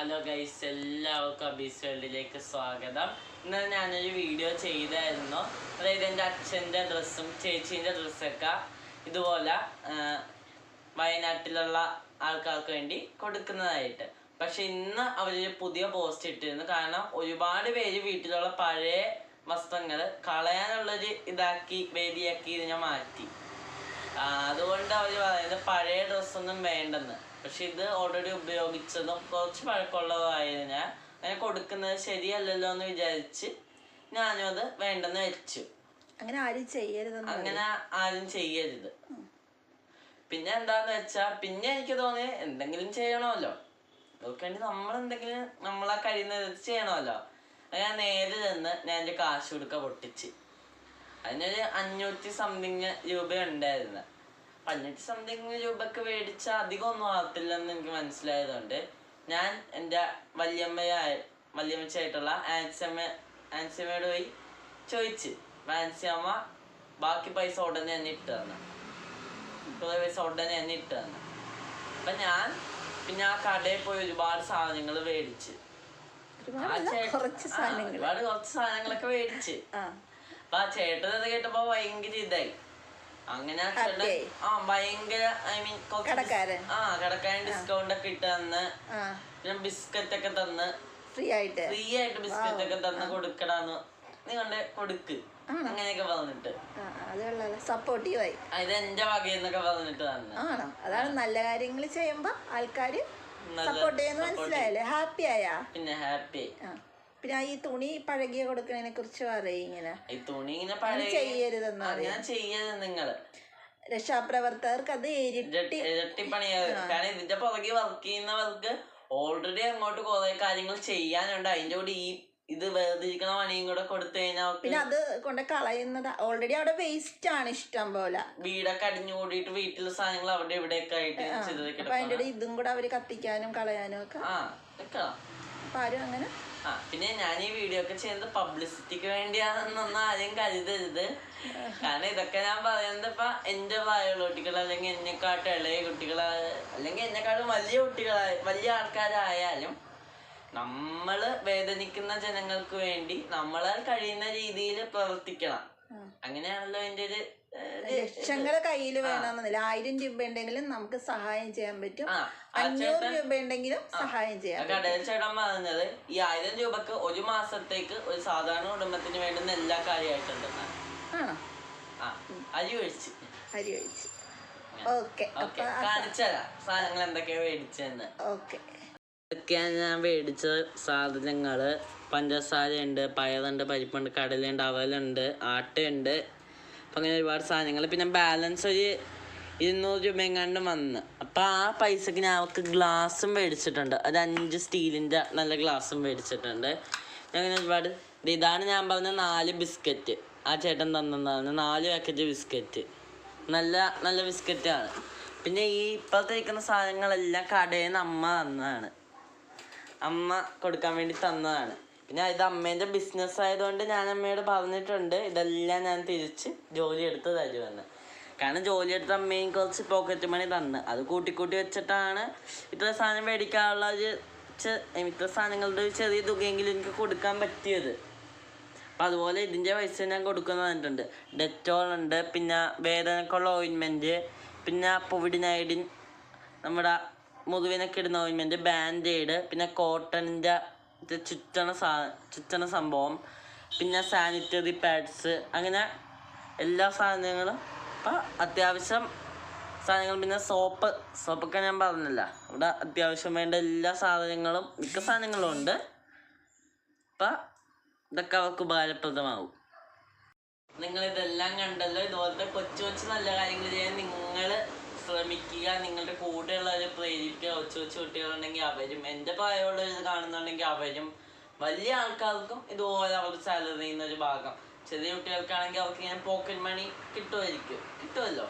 Hello guys എല്ലാവർക്കും അബീസ് വേൾഡിലേക്ക് സ്വാഗതം. ഇന്ന് ഞാനൊരു വീഡിയോ ചെയ്തായിരുന്നു. അതായത് എന്റെ അച്ഛന്റെ ഡ്രസ്സും ചേച്ചീന്റെ ഡ്രസ്സൊക്കെ ഇതുപോലെ വയനാട്ടിലുള്ള ആൾക്കാർക്ക് വേണ്ടി കൊടുക്കുന്നതായിട്ട്. പക്ഷെ ഇന്ന് അവരൊരു പുതിയ പോസ്റ്റ് ഇട്ടിരുന്നു. കാരണം ഒരുപാട് പേര് വീട്ടിലുള്ള പഴയ വസ്ത്രങ്ങൾ കളയാനുള്ളൊരു ഇതാക്കി വേദിയാക്കി ഇതിനെ മാറ്റി. അതുകൊണ്ട് അവർ പറയുന്നത് പഴയ ഡ്രസ്സൊന്നും വേണ്ടെന്ന്. പക്ഷെ ഇത് ഓൾറെഡി ഉപയോഗിച്ചതും കുറച്ച് പഴക്കമുള്ളതായതിനാൽ അങ്ങനെ കൊടുക്കുന്നത് ശരിയല്ലല്ലോ എന്ന് വിചാരിച്ച് ഞാനും അത് വേണ്ടെന്ന് വെച്ചു അങ്ങനെ ആരും ചെയ്യരുത് അങ്ങനെ ആരും ചെയ്യരുത്. പിന്നെ എന്താന്ന് വെച്ചാ പിന്നെ എനിക്ക് തോന്നി എന്തെങ്കിലും ചെയ്യണമല്ലോ. അതൊക്കെ വേണ്ടി നമ്മൾ എന്തെങ്കിലും നമ്മളാ കഴിയുന്നത് ചെയ്യണമല്ലോ. അങ്ങനെ ഞാൻ നേരെ ചെന്ന് ഞാൻ എന്റെ കാശ് കൊടുക്ക പൊട്ടിച്ച്. അതിനൊരു അഞ്ഞൂറ്റി സംതിങ് രൂപ ഉണ്ടായിരുന്നു അഞ്ഞൂറ്റി സംതിങ് രൂപക്ക് മേടിച്ച അധികം ഒന്നും ആകത്തില്ലെന്ന് എനിക്ക് മനസ്സിലായതുകൊണ്ട് ഞാൻ എന്റെ വല്യമ്മയായ വല്യമ്മച്ചായിട്ടുള്ള ആൻസിയമ്മ ആൻസിയമ്മയോട് പോയി ചോദിച്ച്. ആൻസിയമ്മ ബാക്കി പൈസ ഉടനെ തന്നെ ഇട്ട് തന്നു. കുറെ പൈസ ഉടനെ തന്നെ ഇട്ട് തന്നു. അപ്പം ഞാൻ പിന്നെ ആ കടയിൽ പോയി ഒരുപാട് സാധനങ്ങൾ മേടിച്ച്. ഒരുപാട് കുറച്ച് സാധനങ്ങളൊക്കെ മേടിച്ച്. അപ്പൊ ആ ചേട്ടൻ അത് കേട്ടപ്പോ ഭയങ്കര ഇതായി. അങ്ങനെ ആ ചേട്ടൻ ആ ഭയങ്കര ഐ മീൻ. ആ കടക്കാരൻ ഡിസ്കൗണ്ട് ഒക്കെ ഇട്ട് തന്ന്. പിന്നെ ബിസ്ക്കറ്റ് ഒക്കെ തന്ന്. ഫ്രീ ആയിട്ട്. ഫ്രീ ആയിട്ട് ബിസ്ക്കറ്റ് ഒക്കെ തന്ന് കൊടുക്കടാന്ന്. നീ കൊണ്ട് കൊടുക്ക്. അങ്ങനെയൊക്കെ പറഞ്ഞിട്ട്. സപ്പോർട്ടീവായി ഇത് എന്റെ വകയെന്നൊക്കെ പറഞ്ഞിട്ട് തന്നെ. ആണോ? അതാണ് നല്ല കാര്യങ്ങൾ ചെയ്യുമ്പോ ആൾക്കാര് സപ്പോർട്ട് ചെയ്യുന്ന മനസ്സിലായല്ലേ? ഹാപ്പി ആയാ? പിന്നെ ഹാപ്പി പിന്നെ ഈ തുണി പഴകിയ കൊടുക്കണതിനെ കുറിച്ച് പറയും ഇങ്ങനെ. ഈ തുണി ഇങ്ങനെ ചെയ്യരുതെന്ന് ഞാൻ ചെയ്യരുത് നിങ്ങൾ. രക്ഷാപ്രവർത്തകർക്ക് അത് ഇരട്ടി- കാരണം ഇതിന്റെ പുറകെ വർക്ക് ചെയ്യുന്നവർക്ക് ഓൾറെഡി അങ്ങോട്ട് കുറെ കാര്യങ്ങൾ ചെയ്യാനുണ്ട്. അതിന്റെ കൂടെ ഈ ഇത് വേർതിരിക്കണ പണിയും കൂടെ കൊടുത്തു കഴിഞ്ഞാൽ അവർക്ക് പിന്നെ അത് കൊണ്ട് കളയുന്നത് ഓൾറെഡി അവിടെ വേസ്റ്റ് ആണ് ഇഷ്ടം പോലെ. വീടൊക്കെ അടിഞ്ഞു കൂടിയിട്ട് വീട്ടിലെ സാധനങ്ങൾ അവിടെ ഇവിടെയൊക്കെ ആയിട്ട് അപ്പൊ അതിന്റെ ഇടയിൽ ഇതും കൂടെ അവർ കത്തിക്കാനും കളയാനും ഒക്കെ. ആ വെക്കണം. അപ്പൊ ആരും അങ്ങനെ. ആ പിന്നെ ഞാൻ ഈ വീഡിയോ ഒക്കെ ചെയ്യുന്നത് പബ്ലിസിറ്റിക്ക് വേണ്ടിയാണെന്നൊന്നും ആരും കരുതരുത്. കാരണം ഇതൊക്കെ ഞാൻ പറയുന്നത് ഇപ്പൊ എന്റെ പ്രായമുള്ള കുട്ടികൾ അല്ലെങ്കിൽ എന്നെക്കാട്ടും ഇളയ കുട്ടികളായ അല്ലെങ്കിൽ എന്നെക്കാട്ടും വലിയ കുട്ടികളായ വലിയ ആൾക്കാരായാലും നമ്മൾ വേദനിക്കുന്ന ജനങ്ങൾക്ക് വേണ്ടി നമ്മളാൽ കഴിയുന്ന രീതിയിൽ പ്രവർത്തിക്കണം. അങ്ങനെയാണല്ലോ എന്റെ ഒരു ലക്ഷങ്ങൾ കയ്യിൽ വേണമെന്നില്ല ആയിരം രൂപ ഉണ്ടെങ്കിലും നമുക്ക് സഹായം ചെയ്യാൻ പറ്റും. അഞ്ഞൂറ് രൂപ ഉണ്ടെങ്കിലും സഹായം ചെയ്യാം കടയിൽ ചേട്ടൻ പറഞ്ഞത് ഈ ആയിരം രൂപക്ക് ഒരു മാസത്തേക്ക് ഒരു സാധാരണ കുടുംബത്തിന് വേണ്ടുന്ന എല്ലാ കാര്യമായിട്ടുണ്ടെന്നാണ് ആണോ? ആ അരി ഒഴിച്ച്. അരി ഒഴിച്ച്. ഓക്കെ. ഓക്കെ. കാണിച്ചതാ സാധനങ്ങൾ എന്തൊക്കെയാ മേടിച്ചതെന്ന്. ഓക്കെ. ഇതൊക്കെയാണ് ഞാൻ മേടിച്ച സാധനങ്ങൾ. പഞ്ചസാരയുണ്ട് പയറുണ്ട് പരിപ്പുണ്ട് കടലുണ്ട് അവലുണ്ട് ആട്ടയുണ്ട്. അപ്പം അങ്ങനെ ഒരുപാട് സാധനങ്ങൾ പിന്നെ ബാലൻസ് ഒരു ഇരുന്നൂറ് രൂപ എങ്ങാണ്ട് വന്ന്. അപ്പം ആ പൈസക്ക് ഞാൻ അവർക്ക് ഗ്ലാസ്സും മേടിച്ചിട്ടുണ്ട്. അത് അഞ്ച് സ്റ്റീലിന്റെ നല്ല ഗ്ലാസ്സും മേടിച്ചിട്ടുണ്ട്. അങ്ങനെ ഒരുപാട് ഇതാണ് ഞാൻ പറഞ്ഞ നാല് ബിസ്ക്കറ്റ്. ആ ചേട്ടൻ തന്നതാണ്. നാല് പാക്കറ്റ് ബിസ്ക്കറ്റ്. നല്ല നല്ല ബിസ്ക്കറ്റാണ് പിന്നെ ഈ ഇപ്പോഴത്തെ ഇരിക്കുന്ന സാധനങ്ങളെല്ലാം കടയിൽ നിന്ന് അമ്മ തന്നതാണ്. അമ്മ കൊടുക്കാൻ വേണ്ടി തന്നതാണ്. പിന്നെ ഇത് അമ്മേന്റെ ബിസിനസ് ആയതുകൊണ്ട് ഞാൻ അമ്മയോട് പറഞ്ഞിട്ടുണ്ട് ഇതെല്ലാം ഞാൻ തിരിച്ച് ജോലി എടുത്ത് തരുമെന്ന്. കാരണം ജോലി എടുത്ത അമ്മയും കുറച്ച് പോക്കറ്റ് മണി തന്ന്. അത് കൂട്ടി കൂട്ടി വെച്ചിട്ടാണ് ഇത്ര സാധനം മേടിക്കാനുള്ള ഒരു ഇത്ര സാധനങ്ങളുടെ ഒരു ചെറിയ തുകയെങ്കിലും എനിക്ക് കൊടുക്കാൻ പറ്റിയത്. അപ്പം അതുപോലെ ഇതിന്റെ പൈസ ഞാൻ കൊടുക്കുന്ന പറഞ്ഞിട്ടുണ്ട്. ഡെറ്റോൾ ഉണ്ട് പിന്നെ വേദനക്കുള്ള ഓയിൻമെന്റ് പിന്നെ പൊവിഡിനൈഡിൻ നമ്മുടെ മുതുവിനൊക്കെ ഇടുന്ന ഓയിൻമെന്റ് ബാൻഡേഡ് പിന്നെ കോട്ടണിന്റെ ചുറ്റണ സാ ചുറ്റണ സംഭവം. പിന്നെ സാനിറ്ററി പാഡ്സ് അങ്ങനെ എല്ലാ സാധനങ്ങളും. ഇപ്പം അത്യാവശ്യം സാധനങ്ങൾ പിന്നെ സോപ്പ് സോപ്പൊക്കെ ഞാൻ പറഞ്ഞില്ല. അവിടെ അത്യാവശ്യം വേണ്ട എല്ലാ സാധനങ്ങളും മിക്ക സാധനങ്ങളും ഉണ്ട്. അപ്പം ഇതൊക്കെ അവർക്ക് ഉപകാരപ്രദമാകും നിങ്ങൾ ഇതെല്ലാം കണ്ടല്ലോ ഇതുപോലത്തെ കൊച്ചു കൊച്ചു നല്ല കാര്യങ്ങൾ ചെയ്യാൻ നിങ്ങൾ ശ്രമിക്കുക നിങ്ങളുടെ കൂടെ കൂടെയുള്ളവരെ പ്രേരിപ്പിക്കുക കൊച്ചു കൊച്ചു കുട്ടികളുണ്ടെങ്കിൽ അവരും എന്റെ പ്രായമുള്ളവർ ഇത് കാണുന്നുണ്ടെങ്കിൽ അവരും വലിയ ആൾക്കാർക്കും ഇതുപോലെ അവരുടെ സാലറിയിൽ നിന്നൊരു ഒരു ഭാഗം. ചെറിയ കുട്ടികൾക്കാണെങ്കിൽ അവർക്ക് ഇങ്ങനെ പോക്കറ്റ് മണി കിട്ടുമായിരിക്കും. കിട്ടുമല്ലോ?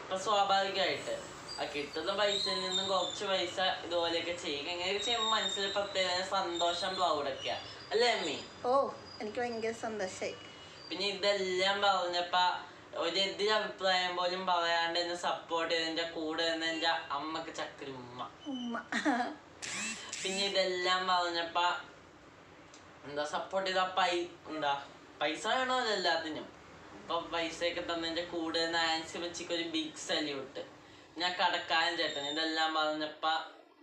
അപ്പം സ്വാഭാവികമായിട്ട് ആ കിട്ടുന്ന പൈസയിൽ നിന്നും കുറച്ച് പൈസ ഇതുപോലെയൊക്കെ ചെയ്യുക. ഇങ്ങനെയൊക്കെ ചെയ്യുമ്പോൾ മനസ്സിൽ പ്രത്യേക സന്തോഷം പ്രൗഡൊക്കെയാണ് അല്ലേ അമ്മി? ഓ എനിക്ക് ഭയങ്കര സന്തോഷമായി പിന്നെ ഇതെല്ലാം പറഞ്ഞപ്പ ഒരു എതിര് അഭിപ്രായം പോലും പറയാണ്ട് എന്നെ സപ്പോർട്ട് ചെയ്ത് എന്റെ കൂടെ നിന്ന് എന്റെ അമ്മയ്ക്ക് ചക്കര ഉമ്മ. ഉമ്മ. പിന്നെ ഇതെല്ലാം പറഞ്ഞപ്പ എന്താ സപ്പോർട്ട് ചെയ്ത പൈ എന്താ പൈസ വേണോ എല്ലാത്തിനും? അപ്പൊ പൈസയൊക്കെ തന്നതിന്റെ കൂടെ നിന്ന് ആൻസി വെച്ചിക്ക് ഒരു ബിഗ് സല്യൂട്ട് ഞാൻ കടക്കാരൻ ചേട്ടൻ ഇതെല്ലാം പറഞ്ഞപ്പ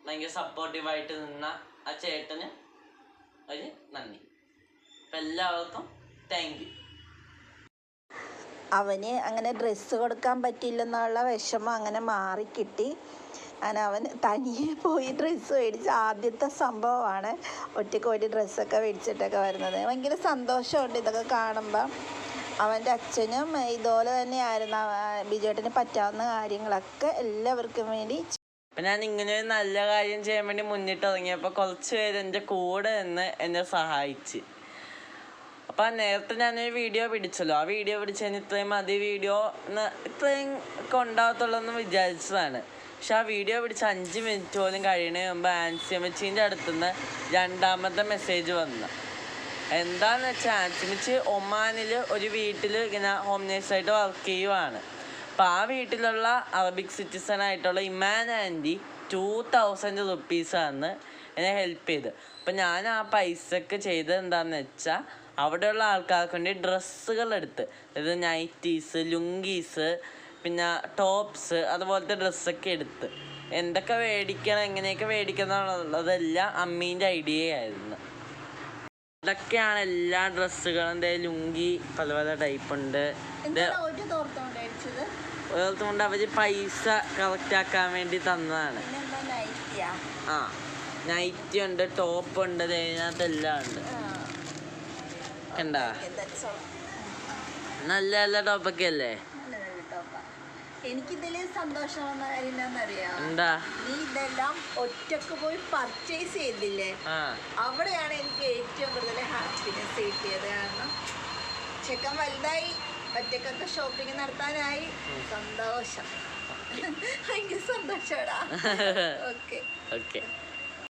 ഭയങ്കര സപ്പോർട്ടീവായിട്ട് നിന്ന ആ ചേട്ടന് ഒരു നന്ദി. അപ്പൊ എല്ലാവർക്കും താങ്ക് യു അവന് അങ്ങനെ ഡ്രസ്സ് കൊടുക്കാൻ പറ്റില്ലെന്നുള്ള വിഷമം അങ്ങനെ മാറിക്കിട്ടി അങ്ങനെ അവൻ തനിയെ പോയി ഡ്രസ്സ് മേടിച്ച. ആദ്യത്തെ സംഭവമാണ് ഒറ്റയ്ക്ക് പോയിട്ട് ഡ്രസ്സൊക്കെ മേടിച്ചിട്ടൊക്കെ വരുന്നത്. ഭയങ്കര സന്തോഷമുണ്ട് ഇതൊക്കെ കാണുമ്പം. അവന്റെ അച്ഛനും ഇതുപോലെ തന്നെയായിരുന്നു. ബിജുവേട്ടന് പറ്റാവുന്ന കാര്യങ്ങളൊക്കെ എല്ലാവർക്കും വേണ്ടി അപ്പം ഞാൻ ഇങ്ങനെ ഒരു നല്ല കാര്യം ചെയ്യാൻ വേണ്ടി മുന്നിട്ട് തുടങ്ങിയപ്പോൾ കുറച്ച് പേര് എന്റെ കൂടെ നിന്ന് എന്നെ സഹായിച്ച്. അപ്പൊ നേരത്തെ ഞാനൊരു വീഡിയോ പിടിച്ചല്ലോ. ആ വീഡിയോ പിടിച്ചതിന് ഇത്രയും മതി വീഡിയോ ഇത്രയും ഒക്കെ എന്ന് വിചാരിച്ചതാണ്. പക്ഷെ ആ വീഡിയോ പിടിച്ച അഞ്ച് മിനിറ്റ് പോലും കഴിയണേ മുമ്പ് ആൻസിയമ്മച്ചീന്റെ അടുത്തുനിന്ന് രണ്ടാമത്തെ മെസ്സേജ് വന്നു. എന്താന്ന് വെച്ചാൽ ആൻസിമിച്ച് ഒമാനിൽ ഒരു വീട്ടിൽ ഇങ്ങനെ ഹോം നേഴ്സായിട്ട് വർക്ക് ചെയ്യുവാണ്. അപ്പോൾ ആ വീട്ടിലുള്ള അറബിക് സിറ്റിസൺ ആയിട്ടുള്ള ഇമാൻ ആന്റി ടൂ തൗസൻഡ് റുപ്പീസാണ് എന്നെ ഹെൽപ്പ് ചെയ്ത്. അപ്പം ഞാൻ ആ പൈസക്ക് ചെയ്തത് എന്താണെന്ന് വെച്ചാൽ അവിടെയുള്ള ആൾക്കാർക്ക് വേണ്ടി ഡ്രസ്സുകൾ എടുത്ത്. അതായത് നൈറ്റീസ് ലുങ്കീസ് പിന്നെ ടോപ്സ് അതുപോലത്തെ ഡ്രസ്സൊക്കെ എടുത്ത്. എന്തൊക്കെ മേടിക്കണം എങ്ങനെയൊക്കെ മേടിക്കണം എന്നുള്ളതെല്ലാം അമ്മീന്റെ ഐഡിയ ആയിരുന്നു. ഇതൊക്കെയാണ് എല്ലാ ഡ്രസ്സുകളും. എന്താ ലുങ്കി പല പല ടൈപ്പ് ഉണ്ട്. ഓർത്തുകൊണ്ട് അവർ പൈസ കളക്ട് ആക്കാൻ വേണ്ടി തന്നതാണ്. ആ? നൈറ്റി ഉണ്ട് ടോപ്പ് ഉണ്ട് അതിനകത്ത് എല്ലാം ഉണ്ട്. കണ്ടാ? നല്ല നല്ല ടോപ്പൊക്കെ അല്ലേ എനിക്കിതിൽ സന്തോഷം വന്ന കാര്യം എന്താണെന്നറിയാം എന്താ? നീ ഇതെല്ലാം ഒറ്റയ്ക്ക് പോയി പർച്ചേസ് ചെയ്തില്ലേ? അവിടെയാണ് എനിക്ക് ഏറ്റവും കൂടുതൽ ഹാപ്പിനെസ് കിട്ടിയത്. കാരണം ചെക്കൻ വലുതായി ഒറ്റക്കൊക്കെ ഷോപ്പിംഗ് നടത്താനായി. സന്തോഷം. ഭയങ്കര സന്തോഷടാ. ഓക്കെ. ഓക്കെ.